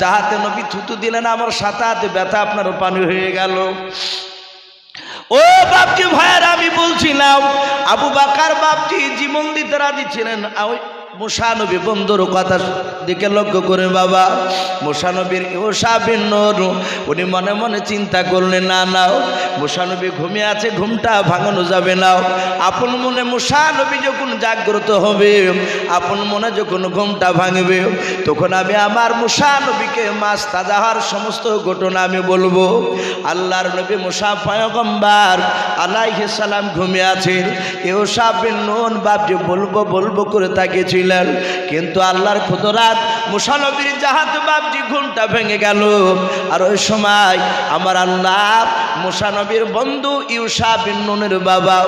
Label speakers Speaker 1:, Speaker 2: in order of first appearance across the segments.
Speaker 1: যাহাতে নবী থুতু দিলেন, আমার সাথে ব্যথা আপনার পানি হয়ে গেল। ও বাপজি ভাইয়ার, আমি বলছিলাম, আবু বাকার বাপজি জীবন দিতে রাজি ছিলেন। মুসানবী বন্ধুর কথা দিকে লক্ষ্য করে বাবা, মুসানবীর ওসাবিন নর, উনি মনে মনে চিন্তা করলেন, না নাও মুসানবী ঘুমিয়ে আছে, ঘুমটা ভাঙানো যাবে নাও আপন মনে মুসানবী যখন জাগ্রত হবে, আপন মনে যখন ঘুমটা ভাঙবে, তখন আমি আমার মুসানবীকে মাছ তাজাহার সমস্ত ঘটনা আমি বলব। আল্লাহর নবী মুসা পয়গম্বার আলাইহি সালাম ঘুমিয়ে আছেন। নুন বাপজি বলব বলব করে তাকিয়েছিলেন কিন্তু আল্লাহর খুদরাত মুসানবীর জাহাজ বাপজি ঘুমটা ভেঙে গেল। আর ওই সময় আমার আল্লাহ মুসানবীর বন্ধু ইউসা বিন নুনের বাবা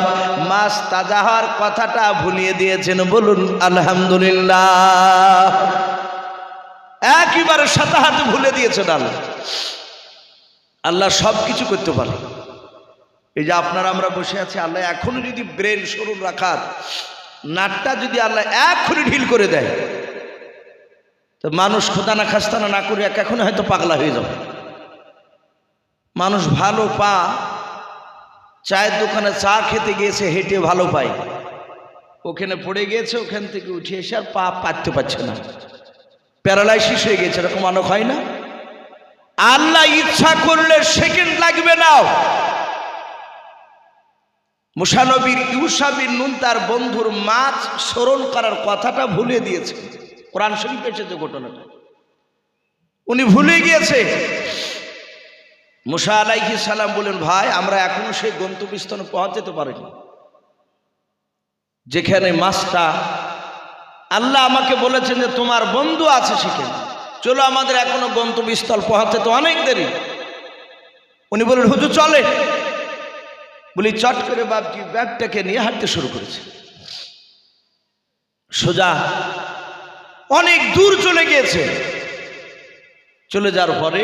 Speaker 1: মাছ তাজা হওয়ার কথাটা ভুলিয়ে দিয়েছেন। বলুন, আলহামদুলিল্লাহ। একইবারে সাথে হাতে ভুলে দিয়েছেন আল্লাহ। আল্লাহ সব কিছু করতে পারে। এই যে আপনারা আমরা বসে আছি, আল্লাহ এখনও যদি ব্রেন সরুন রাখার নাটটা যদি আল্লাহ এখনই ঢিল করে দেয়, তো মানুষ খোদানা খাস্তানা না করে এক এখনই হয়তো পাগলা হয়ে যাবে। মানুষ ভালো পা, চায়ের দোকানে চা খেতে গিয়েছে, হেঁটে ভালো পায়। ওখানে পড়ে গিয়েছে, ওখান থেকে উঠে এসে আর পা পাততে পারছে না। প্যারালাইসিস হয়ে গেছে, এরকম অনেক হয় না। আল্লাহ ইচ্ছা করলে সেকেন্ড লাগবে না। মুসানবীর ইউসাবির নুন তার বন্ধুর মাছ স্মরণ করার কথাটা ভুলে দিয়েছে। কোরআন শরীফ এসেছে ঘটনাটা। উনি ভুলে গিয়েছে। মুসা আলাইহি সালাম বলেন ভাই, আমরা এখনও সেই গন্তব্যস্থানে পৌঁছাতে পারিনি। যেখানে মাছটা আল্লাহ আমাকে বলেছেন যে তোমার বন্ধু আছে সেখানে। চলো আমাদের এখনও গন্তব্যস্থল পৌঁছাতে অনেক দেরি। উনি বলেন হুজুর চলে বলি, চট করে বাপজি ব্যাগটাকে নিয়ে হাঁটতে শুরু করেছে। সোজা অনেক দূর চলে গিয়েছে। চলে যাওয়ার পরে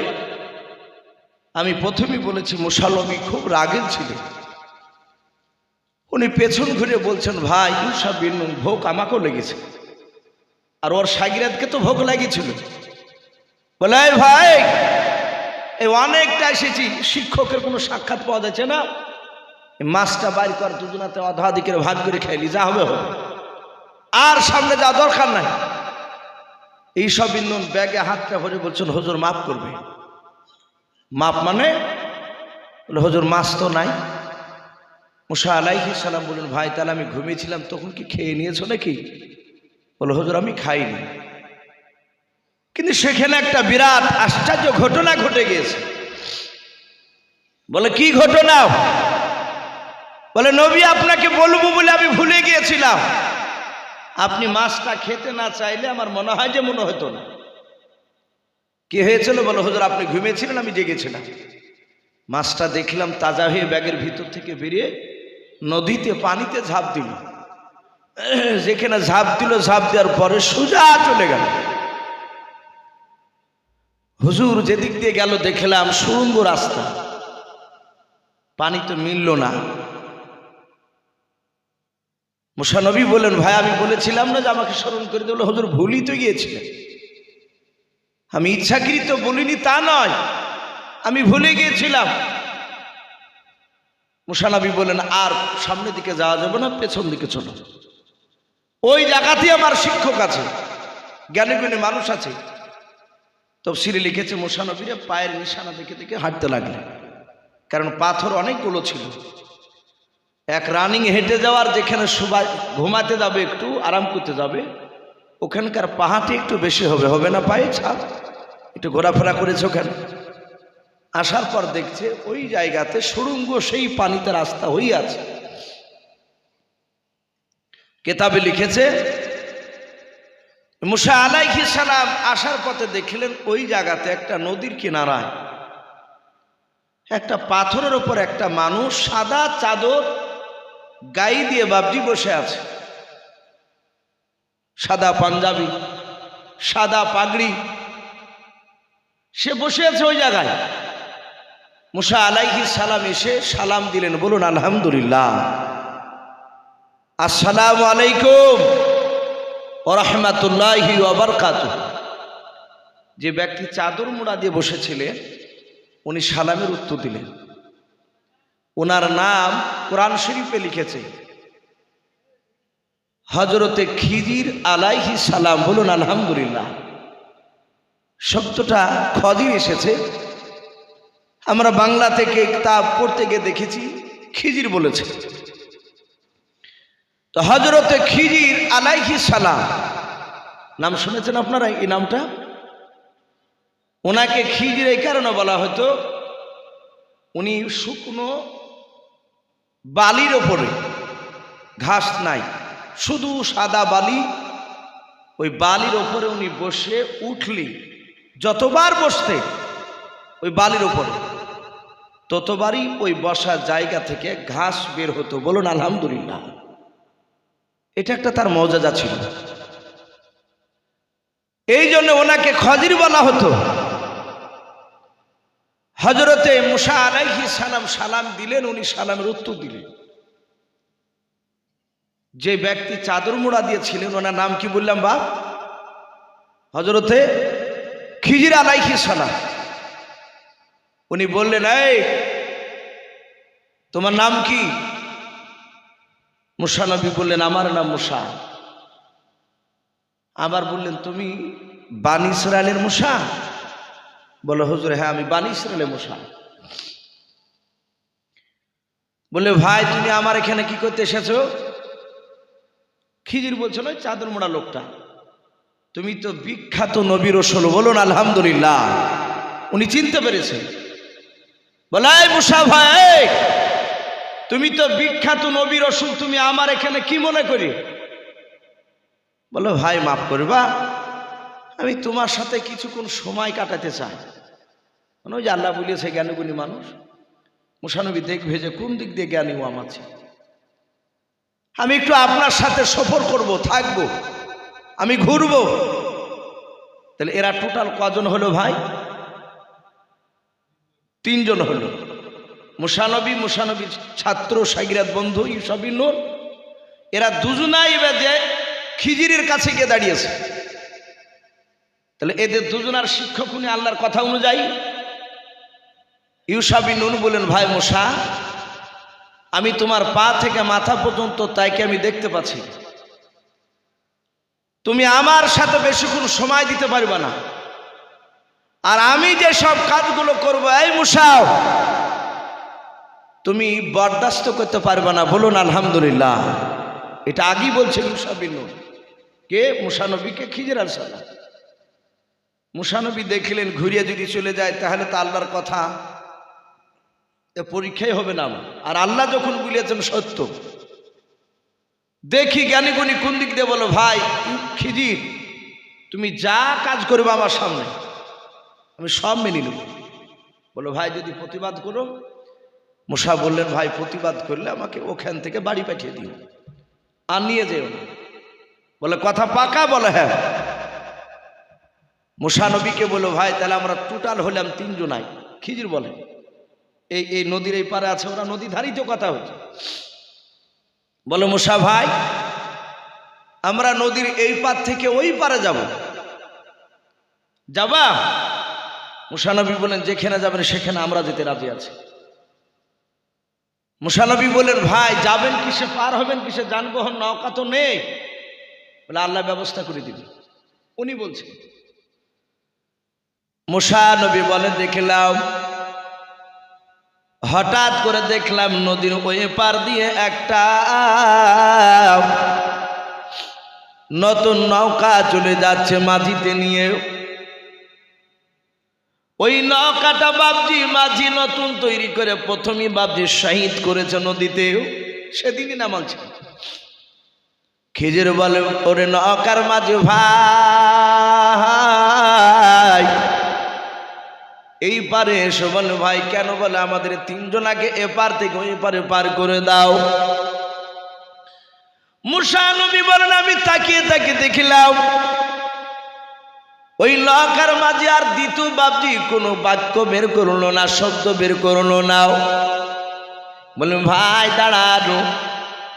Speaker 1: আমি প্রথমেই বলেছি মুসালমি খুব রাগের ছিল উনি পেছন ঘুরে বলছেন, ভাই, ইউসা বিন ভোগ আমাকেও লেগেছে। আর ওর সাগিরাতকে তো ভোগ লাগিয়েছিল। বলে ভাই, এই অনেকটা এসেছি, শিক্ষকের কোনো সাক্ষাৎ পাওয়া যাচ্ছে না। মাছটা বাইর কর, দুজনাতে অধাধিকের ভাগ করে খাইলি, যা হবে হবে। আর সামনে যা দরকার নাই। এইসব ইন্ধন ব্যাগে হাতটা ভরে বলছেন, হজুর, মাফ করবে। মাপ মানে? হজুর, মাছ তো নাই। মুসা আলাইহি সালাম বলুন ভাই, তাহলে আমি ঘুমিয়েছিলাম, তখন কি খেয়ে নিয়েছো নাকি? বলে, হজুর, আমি খাইনি। কিন্তু সেখানে একটা বিরাট আশ্চর্য ঘটনা ঘটে গিয়েছে। বলে, কি ঘটনা? বলে, নবী, আপনাকে বলব বলে আমি ভুলে গিয়েছিলাম। আপনি মাছটা খেতে না চাইলে আমার মনে হয় যে মনে হতো না। কি হয়েছিল? বলো, হুজুর, আপনি ঘুমিয়েছিলেন, আমি জেগেছিলাম। মাছটা দেখলাম তাজা হয়ে ব্যাগের ভিতর থেকে বেরিয়ে নদীতে পানিতে ঝাঁপ দিল। যেখানে ঝাঁপ দিল, ঝাঁপ দেওয়ার পরে সোজা চলে গেল। হুজুর যেদিক দিয়ে গেল, দেখলাম সুরঙ্গ রাস্তা। পানি তো মিলল না। মুসানবী বলেন ভাই, আমি বলেছিলাম না যে আমাকে স্মরণ করে দিল। হুজুর, ভুলই তো গিয়েছিলেন। আমি ইচ্ছাকৃত বলিনি, তা নয়। আমি ভুলে গিয়েছিলাম। মুসানবী বলেন আর সামনের দিকে যাওয়া যাবে না, পেছন দিকে চলো। ওই জায়গাতেই আমার শিক্ষক আছে জ্ঞানী জ্ঞানী মানুষ আছে। তফসিলে লিখেছে মুসানবীরা পায়ের নিশানা দেখে দেখে হাঁটতে লাগলেন। কারণ পাথর অনেকগুলো ছিল। এক রানিং হেঁটে যাওয়ার যেখানে সুবা ঘুমাতে যাবে একটু, আরাম করতে যাবে, ওখানকার পাহাটি একটু বেশি হবে হবে না পায়ে ছাপ একটু ঘোরাফেরা করেছে ওখানে আসার পর দেখছে ওই জায়গাতে সুড়ঙ্গ সেই পানিতে রাস্তা হয়ে আছে। কেতাবে লিখেছে, মুসা আলাইহি সালাম আসার পথে দেখলেন ওই জায়গাতে একটা নদীর কিনারায়, একটা পাথরের ওপর একটা মানুষ সাদা চাদর গাই দিয়ে বাবজি বসে আছে। সাদা পাঞ্জাবি, সাদা পাগড়ি। সে বসে আছে ওই জায়গায়। মুসা আলাইহি সালাম এসে সালাম দিলেন, বলুন, আলহামদুলিল্লাহ। আসসালামু আলাইকুম ও রহমাতুল্লাহি ওবরকাত যে ব্যক্তি চাদর মুড়া দিয়ে বসেছিলেন, উনি সালামের উত্তর দিলেন। ওনার নাম কোরআন শরীফে লিখেছে হজরতে খিজির আলাইহি সালাম বলুন, আলহামদুলিল্লাহ। শব্দটা খদির এসেছে। আমরা বাংলা থেকে তা পড়তে গিয়ে দেখেছি, খিজির বলেছে। তো হজরতে খিজির আলাইহি সালাম, নাম শুনেছেন আপনারা এই নামটা? ওনাকে খিজির এই কারণে বলা হতো, উনি শুকনো বালির ওপরে। ঘাস নাই, শুধু সাদা বালি। ওই বালির ওপরে উনি বসে উঠলি, যতবার বসতে ওই বালির ওপরে। ততবারই ওই বসার জায়গা থেকে ঘাস বের হতো বলুন আলহামদুলিল্লাহ। এটা একটা তার মজাজা ছিল। এই জন্য ওনাকে খজির বলা হতো। হজরতে মুসা আলাইহি সালাম সালাম দিলেন, উনি সালামের উত্তর দিলেন। যে ব্যক্তি চাদর মোড়া দিয়েছিলেন, ওনার নাম কি বললাম বাপ? হজরতে খিজির আলাইহি সালাম। উনি বললেন, এই, তোমার নাম কি? মুসা নবী বললেন, আমার নাম মুসা। আবার বললেন, তুমি বান ইসরায়েলের মুসা? বলে, হুজুর হ্যাঁ আমি বান ইসরায়েলের মুসা বললে ভাই, তুমি আমার এখানে কি করতে এসেছ? খিজির বলছো ওই চাদর মোড়া লোকটা। তুমি তো বিখ্যাত নবীর রসল, বলুন, আলহামদুলিল্লাহ। উনি চিনতে পেরেছে। বলে, এই মুসা ভাই, তুমি তো বিখ্যাত নবীর রসুল, তুমি আমার এখানে কি মনে করি? বলো, ভাই, মাফ করবা আমি তোমার সাথে কিছুক্ষণ সময় কাটাতে চাই। মানে ওই যে আল্লাহ বলিয়েছে জ্ঞানগুণী মানুষ। মুসানবী দেখবে যে কোন দিক দিয়ে জ্ঞানী ও আমার ছিল। আমি একটু আপনার সাথে সফর করব, থাকব। আমি ঘুরব। তাহলে এরা টোটাল কজন হলো ভাই? তিনজন হলো। মুসানবী মুসানবীর ছাত্র সাইরাত বন্ধু ইসবি নূর। এরা দুজনাই বেদে খিজিরের কাছে গিয়ে দাঁড়িয়েছে। তাহলে এদের দুজনার শিক্ষক উনি আল্লাহর কথা অনুযায়ী। ইউসাবি নুন বলেন ভাই মুসা, আমি তোমার পা থেকে মাথা পর্যন্ত তাইকে আমি দেখতে পাচ্ছি। তুমি আমার সাথে বেশিক্ষণ সময় দিতে পারবে না। আর আমি যে সব কাজগুলো করব, এই মুসাও তুমি বরদাস্ত করতে পারবে না। বলুন, আলহামদুলিল্লাহ। এটা আগেই বলছে মুসাবিন কে? মুসানবীকে খিজির আল সালাম। মুসানবী দেখলেন, ঘুরিয়ে যদি চলে যায়, তাহলে তো আল্লাহর কথা। পরীক্ষাই হবে না আমার। আর আল্লাহ যখন বলিয়েছেন, সত্য। দেখি জ্ঞানী গুণী কোন দিক দিয়ে বলো, ভাই খিজির। তুমি যা কাজ করবে আমার সামনে, আমি সব মেনে নেব। বলো, ভাই, যদি প্রতিবাদ করো? মুসা বললেন, ভাই, প্রতিবাদ করলে আমাকে ওখান থেকে বাড়ি পাঠিয়ে দিও, আর নিয়ে যেও না। বলে, কথা পাকা? বলে হ্যাঁ। মুসা নবীকে বলো ভাই, তাহলে আমরা টোটাল হলাম তিনজনাই। খিজির বলে, এই এই নদীর এই পারে আছে, ওরা নদী ধারিত কথা হচ্ছে। বলো, মুসা ভাই, আমরা নদীর এই পার থেকে ওই পারে যাব। যাবা? মুসানবী বলেন, যেখানে যাবেন, সেখানে আমরা যেতে রাজি আছি। মুসানবী বলেন, ভাই, যাবেন কিসে, পার হবেন কিসে, যানবাহন, নৌকা তো নেই। বলে, আল্লাহ ব্যবস্থা করে দিবে। উনি বলছেন মুসা নবী বলেন দেখলাম। হঠাৎ করে দেখলাম নদীর ওই পার দিয়ে একটা নতুন নৌকা চলে যাচ্ছে মাঝিতে নিয়ে। ওই নৌকাটা বাবজি মাঝি নতুন তৈরি করে প্রথমই বাবজি শহীদ করেছে নদীতে। সেদিনই নামালছে খিজির বলে, ওরে নৌকার মাঝি ভাই এই পারে এসো বলে ভাই কেন বলে আমাদের তিনজন আগে এ পার থেকে ওই পারে পার করে দাও। মুসা নবী বলেন, আমি তাকিয়ে তাকিয়ে দেখিলাম। ওই লকার মাঝে আর দ্বিতীয় বাবজি কোনো বাক্য বের করল না, শব্দ বের করল না। বলে ভাই, দাঁড়ানো।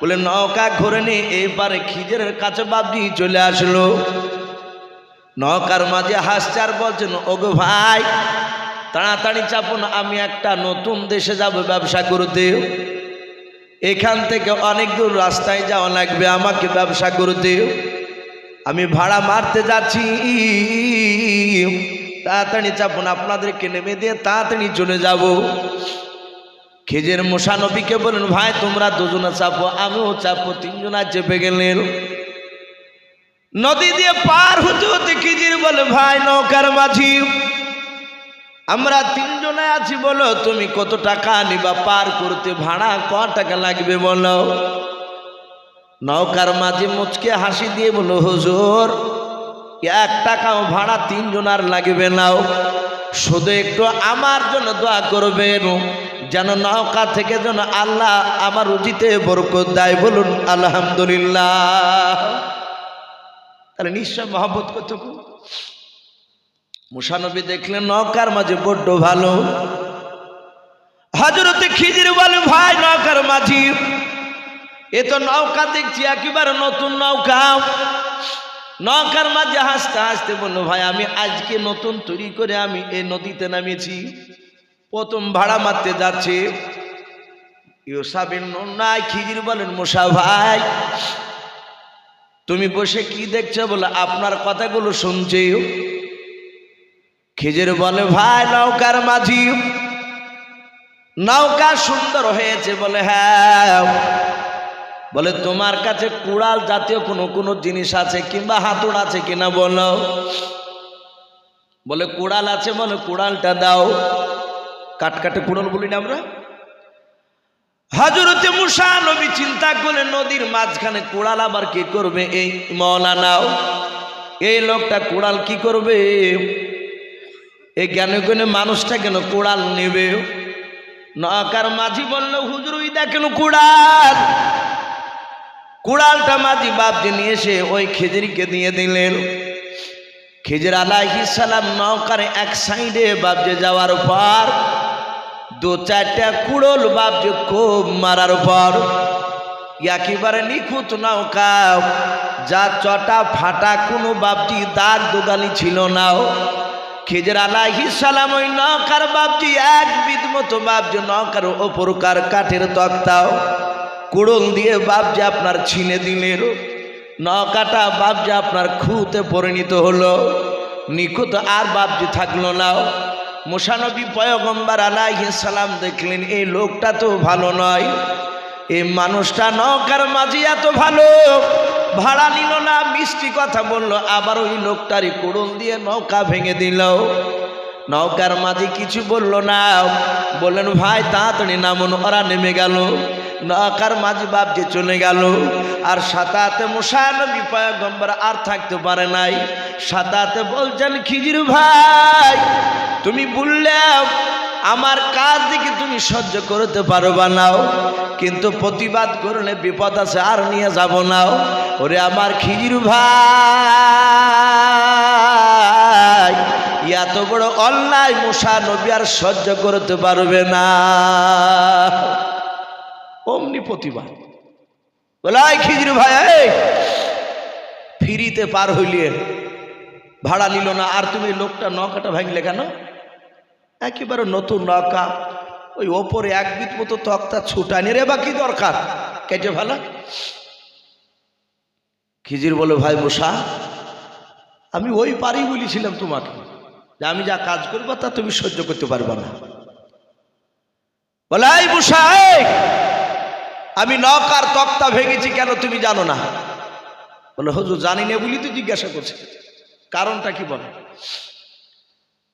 Speaker 1: বলে, নৌকা ঘুরে নিয়ে এবারে খিজের কাছে বাবজি চলে আসলো। নৌকার মাঝে হাসছে আর বলছেন, ওগো ভাই তাড়াতাড়ি চাপুন, আমি একটা নতুন দেশে যাব, ব্যবসা করতে। এখান থেকে অনেক দূর রাস্তায় যাওয়া লাগবে, আমাকে ব্যবসা করতে। আমি ভাড়া মারতে যাচ্ছি। তাড়াতাড়ি চাপুন, আপনাদেরকে নেমে দিয়ে তাড়াতাড়ি চলে যাব। খেজের মশানবীকে বলেন ভাই, তোমরা দুজনে চাপো, আমিও চাপো, তিনজনা চেপে গেলেন। নদী দিয়ে পার হতে হতে খিজির বলে, ভাই, নৌকার মাঝি। আমরা তিনজনে আছি বলো, তুমি কত টাকা নিবা? পার করতে ভাড়া ক টাকা লাগবে বলো? নৌকার মাঝে মুচকে হাসি দিয়ে বলো, হুজুর, এক টাকাও ভাড়া তিনজন আর লাগবে নাও শুধু একটু আমার জন্য দোয়া করবেন যেন নৌকা থেকে যেন আল্লাহ আমার উচিতে বরকত দেয় বলুন, আলহামদুলিল্লাহ। তাহলে নিশ্চয় মহব্বত কতটুকু? মুসানবী দেখলেন, নৌকার মাঝে বড্ড ভালো। হজরতে খিজির বলে ভাই নৌকার মাঝি। এ তো নৌকা দেখছি, একেবারে নতুন নৌকা। নৌকার মাঝে হাসতে হাসতে বলল, ভাই, আমি আজকে নতুন তৈরি করে আমি এই নদীতে নামিয়েছি। প্রথম ভাড়া মারতে যাচ্ছে। ইউসাবিন নাই খিজির বলেন মুসা ভাই। তুমি বসে কি দেখছ বলে, আপনার কথাগুলো শুনছে। খিজির বলে ভাই, নৌকার মাঝি। নৌকা সুন্দর হয়েছে বলে হ্যাঁ। বলে, তোমার কাছে কুড়াল জাতীয় কোনো কোনো জিনিস আছে কিংবা হাতুড় আছে কিনা বলো? বলে, কুড়াল আছে বলে, কুড়ালটা দাও। কাটকাটে কুড়াল বলি না আমরা? হাজরতে মুসা নবী চিন্তা করে নদীর মাঝখানে কুড়াল আবার কি করবে? এই মৌলানাও এই লোকটা কুড়াল কি করবে? এই জ্ঞানে জ্ঞানে মানুষটা কেন কুড়াল নেবে? নকার মাঝি বলল, হুজুর, ওই দেখেন কুড়াল। কুড়ালটা মাঝি বাপজি নিয়ে এসে ওই খেজুরিকে দিয়ে দিলেন। খেজুর আলাইহিস সালাম নৌকার এক সাইডে বাপজে যাওয়ার পর দু চারটা কুড়োল বাপজে খুব মারার পর একেবারে নিখুঁত নৌকা যা চটা ফাটা কোনো বাপটি দাগ দুগালি ছিল নাও খেজের আলাহি সালাম ওই নৌকার বাপজি এক বিদ মতো বাপজি নৌকার ওপরকার কাঠের তক্তাও কুড়ুল দিয়ে বাপজি আপনার ছিনে দিলেন নৌকাটা বাপজি আপনার খুঁতে পরিণত হলো। নিখুঁত আর বাপজি থাকল না। মোশানবী পয়গম্বর আলাইহি সালাম দেখলেন এই লোকটা তো ভালো নয়। এই মানুষটা নৌকার মাঝি এত ভালো। ভাড়া নিল না, মিষ্টি কথা বলল, আবার ওই লোকটারই কুড়ুল দিয়ে নৌকা ভেঙে দিল। নৌকার মাঝে কিছু বলল না, বললেন, ভাই, তাড়াতাড়ি নামুন, ওরা নেমে গেল। নৌকার মাঝি যে চলে গেল, আর সাতাতে মুসানবী পয়গম্বর আর থাকতে পারে নাই। সাতাতে বলছেন, খিজির ভাই, তুমি বললে আমার কাজ দেখে তুমি সহ্য করতে পারবা নাও? কিন্তু প্রতিবাদ করলে বিপদ আছে, আর নিয়ে যাব নাও। ওরে আমার খিজির ভাই, এত বড় অন্যায় মুসা নবী আর সহ্য করতে পারবে না। অমনি প্রতিবাদ। বলাই খিজির ভাই ফিরিতে পার হইলে ভাড়া নিল না, আর তুমি লোকটা নৌকাটা ভাঙলে কেন? একেবারে নতুন নৌকা। ওই ওপরে এক বিত মতো তক্তা ছুটানি রে বা কি দরকার? কেটে ফেলা। খিজির বলে ভাই বসা আমি ওই পারি বলেছিলাম তোমাকে যে আমি যা কাজ করব তা তুমি সহ্য করতে পারবে না। বলে এই বসা এই, আমি নৌকার তক্তা ভেঙেছি কেন তুমি জানো না? বলে হজু জানি না বলি তো জিজ্ঞাসা করছি। কারণটা কি বলে?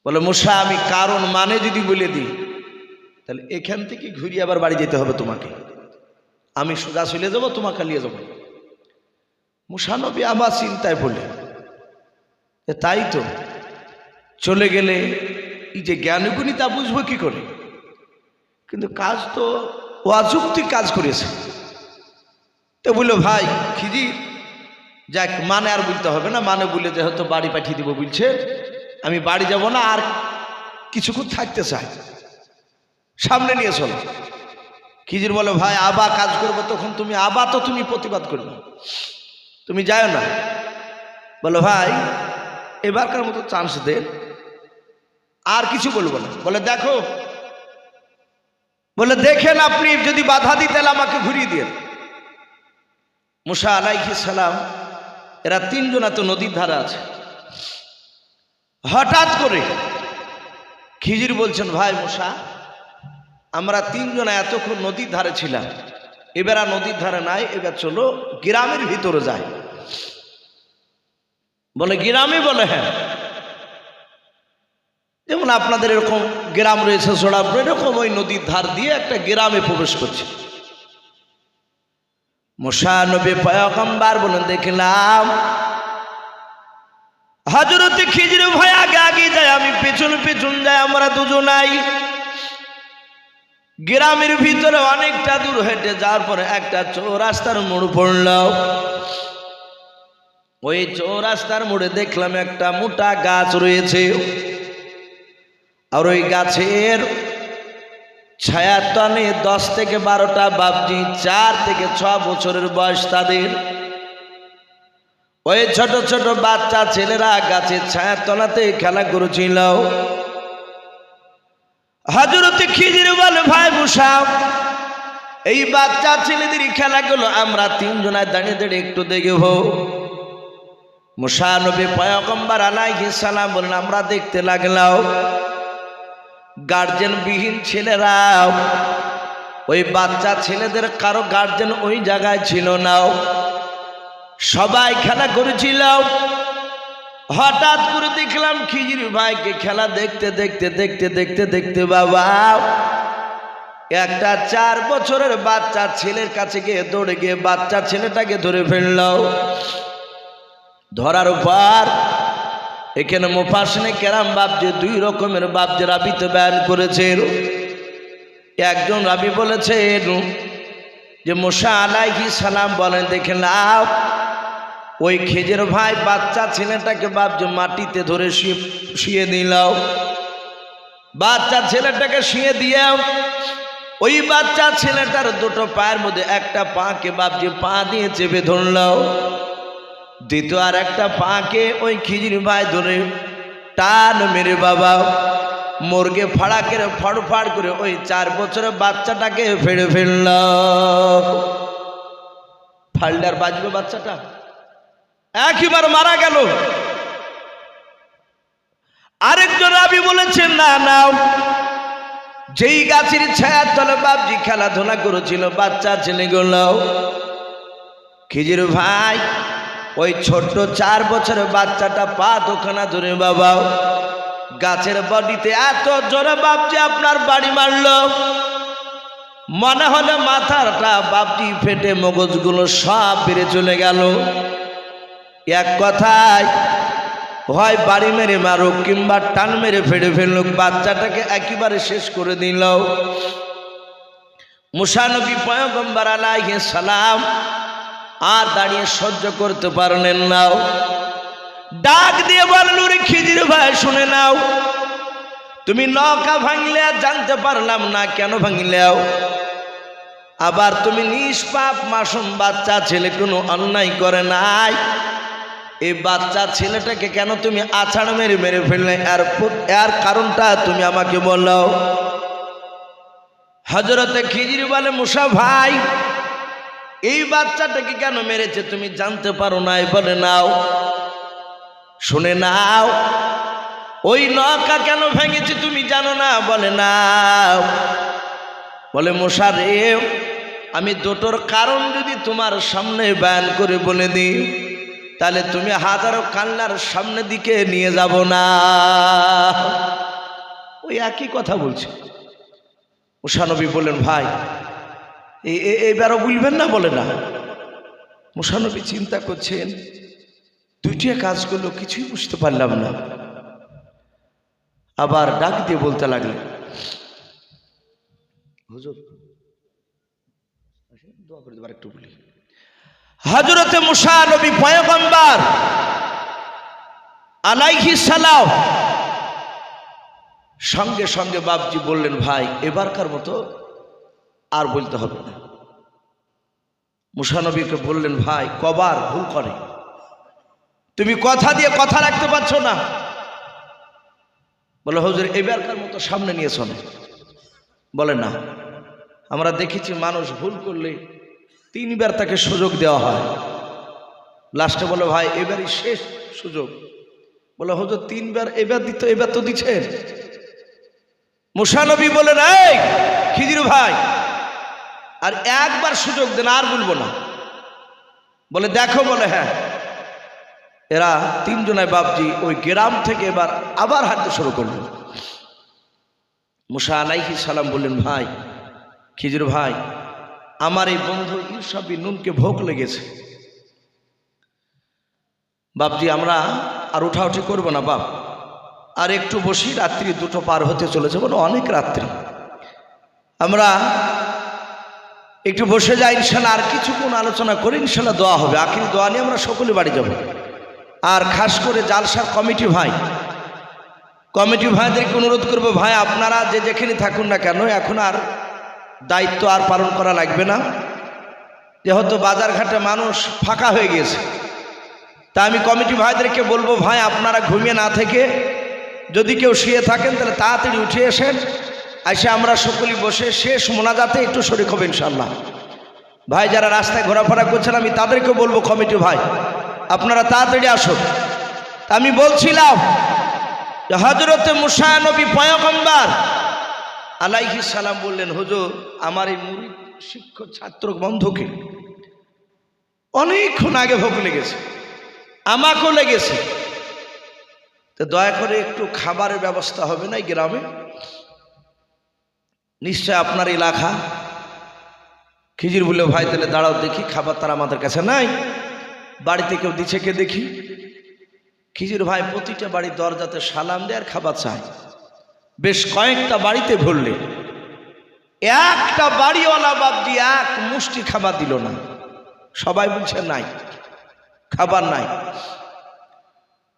Speaker 1: বলে মশা আমি কারণ মানে যদি বলে দিই, তাহলে এখান থেকে ঘুরিয়ে আবার বাড়ি যেতে হবে তোমাকে। আমি সোজা চলে যাব, তোমাকে নিয়ে যাব। মুসানবী আমার চিন্তায় বলে তাই তো। চলে গেলে এই যে জ্ঞানগুণী তা বুঝব কি করে? কিন্তু কাজ তো অযুক্তি কাজ করেছে। তো বলল, ভাই খিজি যাক মানে আর বলতে হবে না। মানে বলে যে হয়তো বাড়ি পাঠিয়ে দিব বলছে আমি বাড়ি যাব না, আর কিছুক্ষণ থাকতে চাই। সামনে নিয়ে চলো। খিজির বলে, ভাই, আবা কাজ করব তখন তুমি আবা তো তুমি প্রতিবাদ করবে। তুমি যাও না। বলো, ভাই, এবারকার মতো চান্স দেন আর কিছু বলব না। বলে, দেখো। বলে, দেখেন আপনি যদি বাধা তাহলে আমাকে ঘুরিয়ে দিয়ে মুসা আলাইহি সালাম, এরা তিনজন এত নদীর ধারে আছে। হঠাৎ করে খিজির বলছেন, ভাই মশা, আমরা তিনজন এতক্ষণ নদীর ধারে ছিলাম। এবার আর নদীর ধারে নাই, এবার চলো গ্রামের ভিতরে যাই। বলে, গ্রামে বলে হ্যাঁ। যেমন আপনাদের এরকম গ্রাম রয়েছে সোড়াপুর এরকম ওই নদীর ধার দিয়ে একটা গ্রামে প্রবেশ করছে। মশানবী পয়গম্বার বলেন, দেখলাম হজরতে খিজর ভাই আগে আগে যায়, আমি পেছন পেছন যাই, আমরা দুজনাই। গ্রামের ভিতরে অনেকটা দূর হেঁটে যাওয়ার পরে একটা চৌরাস্তার মোড় পড়ল। ওই চৌরাস্তার মোড়ে দেখলাম একটা মোটা গাছ রয়েছে। আর ওই গাছের ছায়ার তনে দশ থেকে বারোটা বাপটি চার থেকে ছ বছরের বয়স তাদের। ওই ছোট ছোট বাচ্চা ছেলেরা গাছের ছায়ার তলাতে খেলা করেছিল। হজরতে খিজির বলে, ভাই মুসাব, এই বাচ্চা ছেলেদের খেলাগুলো আমরা তিনজনায় দাঁড়িয়ে দাঁড়িয়ে একটু দেখব। মুসানবী পয়গম্বর আলাইহিস সালাম বললেন, আমরা দেখতে লাগলাম গার্জেন বিহীন ছেলেরা, ওই বাচ্চা ছেলেদের কারও গার্জেন ওই জায়গায় ছিল না। সবাই খেলা করেছিল হঠাৎ করে দেখলাম খিজির ভাইকে খেলা দেখতে দেখতে দেখতে দেখতে দেখতে বাবা, একটা চার বছরের বাচ্চা ছেলের কাছে গিয়ে দৌড়ে গিয়ে বাচ্চা ছেলেটাকে ধরে ফেলল। ধরার পর এখানে মোফাসনে কেরাম বাপজে দুই রকমের বাপজে রাবিতে বয়ান করেছেন একজন রাবি বলেছেন যে মোশা আলাইহি সালাম বলেন, দেখে লাভ ওই খেজের ভাই বাচ্চা ছেলেটাকে বাপজে মাটিতে ধরে শুয়ে শুয়ে দিল বাচ্চা ছেলেটাকে শুয়ে দিয়ে ওই বাচ্চা ছেলেটার দুটো পায়ের মধ্যে একটা পাকে বাপজে পা দিয়ে চেপে ধরল দ্বিতীয় আর একটা পাকে ওই খিজির ভাই ধরে টান মেরে বাবা, মুরগে ফাড়া করে ফড়ফাড় করে ওই চার বছরের বাচ্চাটাকে ফেড়ে ফেলল ফাল্ডার বাজবে বাচ্চাটা? একইবার মারা গেল। আরেকজন রাবি বলেছেন, না না যেই গাছের ছায়ার তলে বাপজি খেলাধুলা করেছিল, বাচ্চা ছেলেগুলো খিজির ভাই, ওই ছোট্ট চার বছরের বাচ্চাটা পা দোকানা ধরে, বাবা, গাছের বডিতে এত জোরে বাপজি আপনার বাড়ি মারল। মনে হলে মাথাটা বাপটি ফেটে মগজগুলো সব বেড়ে চলে গেল। এক কথায়, হয় বাড়ি মেরে মারুক কিংবা টান মেরে ফেড়ে ফেলুক, বাচ্চাটাকে একেবারে শেষ করে দিল। মুসানবী পয়গম্বর আলাইহিস সালাম আর দাঁড়িয়ে সহ্য করতে পারলেন নাও ডাক দিয়ে বলেন ওরে খিজির ভাই, শুনে নাও। তুমি নৌকা ভাঙলে জানতে পারলাম না, কেন ভাঙলেও? আবার তুমি নিষ্পাপ মাসুম বাচ্চা, ছেলে কোনো অন্যায় করে নাই। এই বাচ্চা ছেলেটাকে কেন তুমি আছাড় মেরে মেরে ফেললে? প- এর কারণটা তুমি আমাকে বলো হজরতে খিজির বলে মুসা ভাই, এই বাচ্চাটাকে কেন মেরেছে তুমি জানতে পারো নাই বলে, নাও, শুনে নাও, ওই নৌকা কেন ভেঙেছে তুমি জানো না? বলে, নাও। বলে মশা রে, আমি দুটোর কারণ যদি তোমার সামনে বয়ান করে বলে দিই তাহলে তুমি হাজারো কান্নার সামনে দিকে নিয়ে যাব না। ওই একই কথা বলছে। মুসানবী বললেন, ভাই এবারও বলবেন না বলে না। মুসানবী চিন্তা করছেন, দুইটা কাজ করল কিছুই বুঝতে পারলাম না। আবার ডাক দিয়ে বলতে লাগলেন, হুজুর দোয়া করে দেবার একটু বলি। হজরতে মুসা নবী পয়গম্বর আলাইহি সালাম সঙ্গে সঙ্গে বাপজি বললেন, ভাই, এবারকার মতো আর বলতে হবে না। মুসানবীকে বললেন, ভাই, কবার ভুল করে। তুমি কথা দিয়ে কথা রাখতে পারছ না। বলে, হুজুর, এবারকার মতো সামনে নিয়ে শোনে বলে, না, আমরা দেখেছি মানুষ ভুল করলে তিনবার তাকে সুযোগ দেওয়া হয়। লাস্টে বলে, ভাই, এবারই শেষ সুযোগ। বলে, হুজুর, তিনবার এবার দিত, এবার তো দিচ্ছেন। মুসানবী বলে, এই খিজির ভাই, আর একবার সুযোগ দেন, আর বলব না। বলে, দেখো, বলে হ্যাঁ। এরা তিনজনায় বাপজি ওই গ্রাম থেকে এবার আবার হাঁটতে শুরু করল। মুসা আলাইহি সালাম বললেন, ভাই খিজির ভাই আমার এই বন্ধু ইউসাবি নুনকে ভোগ লেগেছে। বাপজি, আমরা আর উঠাউঠি করব না বাপ। আর একটু বসি, রাত্রি দুটো পার হতে চলেছে, বলো অনেক রাত্রি। আমরা একটু বসে যাই, ইনশাল্লাহ আর কিছুক্ষণ আলোচনা করি ইনশাল্লাহ দোয়া হবে। আখির দোয়া নিয়ে আমরা সকলে বাড়ি যাব। আর খাস করে জালসার কমিটি ভাই। কমিটি ভাইদেরকে অনুরোধ করব, ভাই, আপনারা যে যেখানে থাকুন না কেন, এখন আর দায়িত্ব আর পালন করা লাগবে না। যেহেতু বাজারঘাটে মানুষ ফাঁকা হয়ে গেছে তা আমি কমিটি ভাইদেরকে বলব, ভাই, আপনারা ঘুমিয়ে না থেকে। যদি কেউ শুয়ে থাকেন, তাহলে তাড়াতাড়ি উঠে এসেন। এসে আমরা সকলেই বসে শেষ মোনাজাতে একটু শরীর হবে ইনশাল্লাহ ভাই, যারা রাস্তায় ঘোরাফেরা করছেন, আমি তাদেরকে বলব, কমিটি ভাই, আপনারা তাড়াতাড়ি আসুন। আমি বলছিলাম হজরতে মুসানবী পয়গম্বার আলাইহি সালাম বললেন, হুজুর, আমার এই মুড়ি শিক্ষক ছাত্র বন্ধুকে অনেকক্ষণ আগে ভোগ লেগেছে, আমাকেও লেগেছে। তো দয়া করে একটু খাবারের ব্যবস্থা হবে না গ্রামে? নিশ্চয় আপনার এলাকা? খিজির বলে ভাই, তাহলে দাঁড়াও, দেখি খাবার তার আমাদের কাছে নাই। বাড়িতে কেউ দিচ্ছে কে দেখি? খিজির ভাই, প্রতিটা বাড়ির দরজাতে সালাম দেয় আর খাবার চায়। বেশ কয়েকটা বাড়িতে ঘুরলে একটা বাড়িওয়ালা বাবজি এক মুষ্টি খাবার দিল না। সবাই বলছে, নাই, খাবার নাই।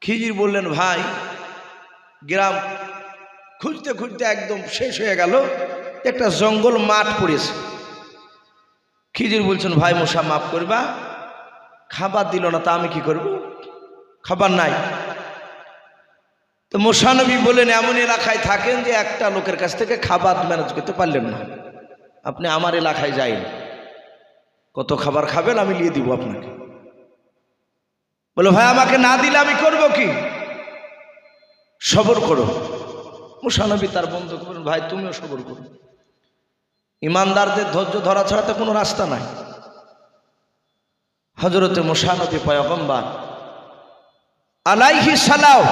Speaker 1: খিজির বললেন, ভাই, গ্রাম খুঁজতে খুঁজতে একদম শেষ হয়ে গেল, একটা জঙ্গল মাঠ পড়েছে। খিজির বলছেন, ভাই মশা, মাফ করবা, খাবার দিল না, তা আমি কি করব? খাবার নাই। তো মোশানবী বলেন, এমন এলাকায় থাকেন যে একটা লোকের কাছ থেকে খাবার ম্যানেজ করতে পারলেন না। আপনি আমার এলাকায় যাইন। কত খাবার খাবেন আমি নিয়ে দিব আপনাকে। বলে, ভাই, আমাকে না দিলে আমি করব কি? সবর করো। মুসানবী তার বন্ধুকে বলেন ভাই, তুমিও সবর করো। ইমানদারদের ধৈর্য ধরা ছাড়া তো কোনো রাস্তা নাই। হজরতে মুসানবী পয়গম্বার আলাইহি সালাও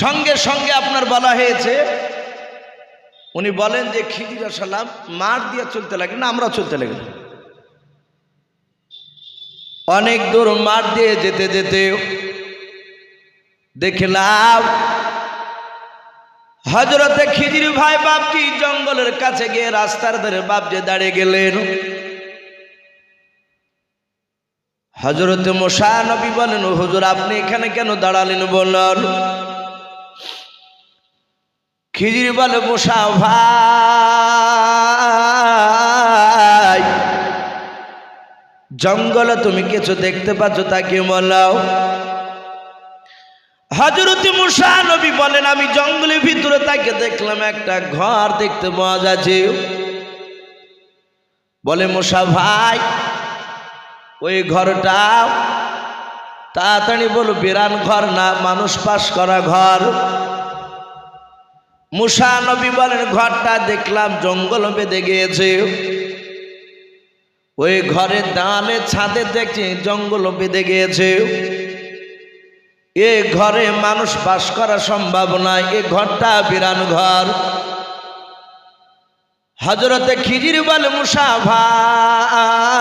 Speaker 1: সঙ্গে সঙ্গে আপনার বলা হয়েছে, উনি বলেন যে খিদির সালাম মার দিয়ে চলতে লাগে না, আমরা চলতে লাগলাম অনেক দূর মার দিয়ে যেতে যেতে দেখলাম হজরতে খিজির ভাই বাপটি জঙ্গলের কাছে গিয়ে রাস্তার ধারে বাপজে দাঁড়িয়ে গেলেন। হজরতে মশা নবী বলেন হুজুর, আপনি এখানে কেন দাঁড়ালেন বললেন খিজির বলে মশা ভাই। জঙ্গলে তুমি কিছু দেখতে পাচ্ছ তাকে বলাও হজরত মুসা নবী বলেন, আমি জঙ্গলের ভিতরে তাকে দেখলাম, একটা ঘর দেখতে পাওয়া যাচ্ছে। বলে মশা ভাই, ওই ঘরটা তাড়াতাড়ি বলো, বিরান ঘর না, মানুষ পাস করা ঘর? মুসা নবী বলেন, ঘরটা দেখলাম, জঙ্গল বেঁধে গিয়েছে। ওই ঘরের দাঁড়ালে ছাদে দেখছি জঙ্গল বেঁধে গিয়েছে। এ ঘরে মানুষ বাস করা সম্ভব নয়, এ ঘরটা বিরান ঘর। হজরতে খিজির বলে, মুসা ভাই